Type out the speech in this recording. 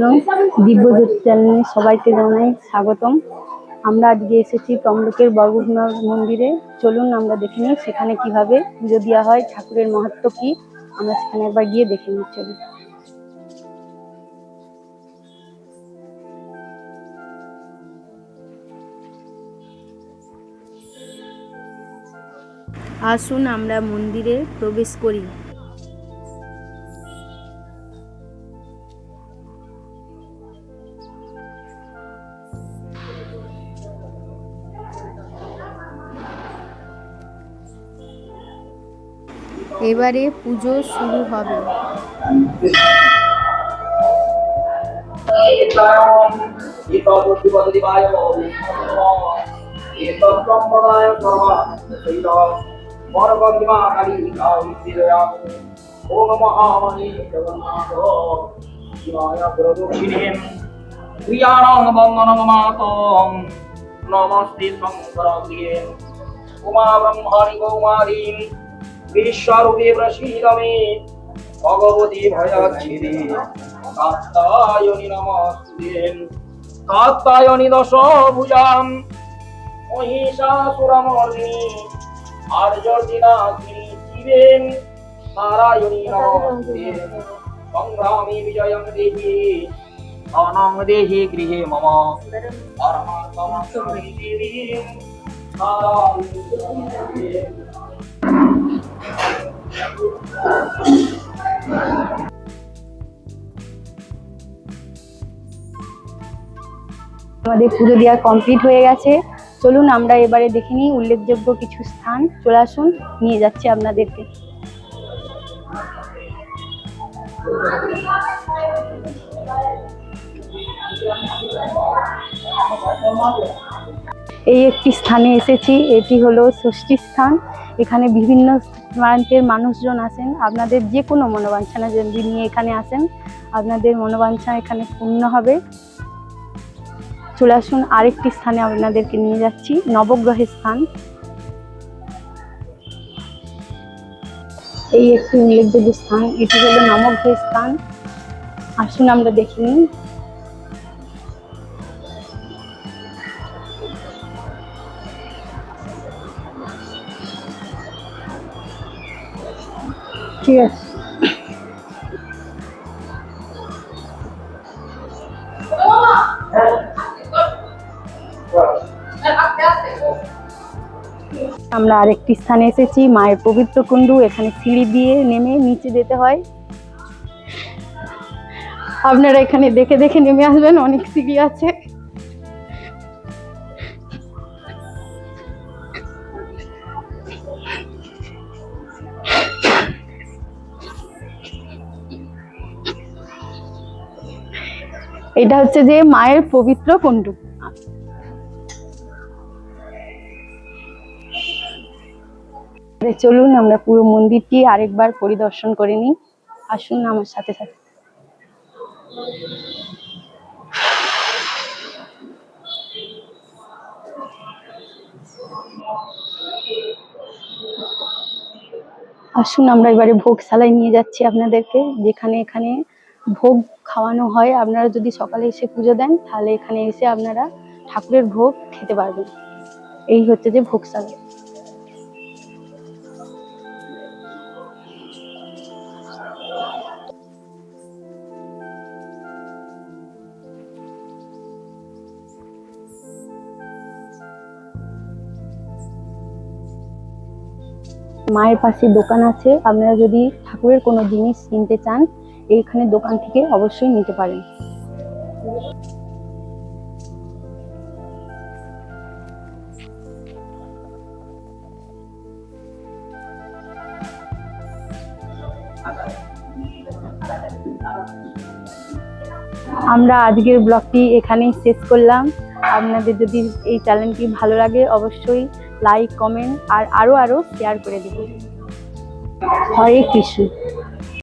আসলাম। দিব্যজ্যোতি চ্যানেলে সবাইকে জানাই স্বাগতম। আমরা আজকে এসেছি তমলুকের বর্গভীমা মন্দিরে। চলুন আমরা দেখে নিই সেখানে কীভাবে পুজো দেওয়া হয়, ঠাকুরের মাহাত্ম্য কি। আমরা সেখানে একবার গিয়ে দেখে নিই চলুন। আসুন আমরা মন্দিরে প্রবেশ করি। এবারে পুজো শুরু হবে। নমস্তে শঙ্করাগ্রিয়ে উমা ব্রহ্মাণি কৌমারীম বিশ্বরূপে প্রসীদমে ভগবতী ভয়াচ্ছিরে কাত্তায়নি নমস্তে কাত্তায়নি দশ ভুজাম মহিষাসুরমর্দিনী আর্যর্দিনাগ্নি জীবেন নারায়ণী নমস্তে সংগ্রামে বিজয়ং দেহি অনং দেহি গৃহে মম পরমাত্মা দেবী নারায়ণী আমাদের পুজো দেওয়া কমপ্লিট হয়ে গেছে। চলুন আমরা এবারে দেখে নিই উল্লেখযোগ্য কিছু স্থান। চলে আসুন, নিয়ে যাচ্ছি আপনাদেরকে। এই একটি স্থানে এসেছি, এটি হলো ষষ্ঠী স্থান। এখানে বিভিন্ন প্রান্তের মানুষজন আসেন। আপনাদের যে কোনো মনোবাঞ্ছনা যদি নিয়ে এখানে আসেন, আপনাদের মনোবাঞ্ছনা এখানে পূর্ণ হবে। চলে আসুন, আরেকটি স্থানে আপনাদেরকে নিয়ে যাচ্ছি, নবগ্রহের স্থান। এই একটি উল্লেখযোগ্য স্থান, এটি হলো নবগ্রহের স্থান। আসুন আমরা দেখে নিই। ঠিক আছে। আমরা আরেকটি স্থানে এসেছি, মায়ের পবিত্র কুণ্ডু। এখানে সিঁড়ি দিয়ে নেমে নিচে যেতে হয়। আপনারা এখানে দেখে দেখে নেমে আসবেন, অনেক সিঁড়ি আছে। এটা হচ্ছে যে মায়ের পবিত্র কুণ্ডু। চলুন, আমরা পুরো মন্দিরটি আরেকবার পরিদর্শন করে নিই। আসুন আমার সাথে সাথে আসুন, আমরা এবারে ভোগশালায় নিয়ে যাচ্ছি আপনাদেরকে। যেখানে এখানে ভোগ খাওয়ানো হয়, আপনারা যদি সকালে এসে পুজো দেন, তাহলে এখানে এসে আপনারা ঠাকুরের ভোগ খেতে পারবেন। এই হচ্ছে যে ভোগশালা। মায়ের পাশে দোকান আছে। আপনারা যদি ঠাকুরের কোনো জিনিস কিনতে চান, এইখানে দোকান থেকে অবশ্যই নিতে পারেন। আমরা আজকের ব্লগটি এখানেই শেষ করলাম। আপনাদের যদি এই চ্যানেলটি ভালো লাগে, অবশ্যই লাইক কমেন্ট আর আরও আরও শেয়ার করে দেবেন হরে কৃষ্ণ।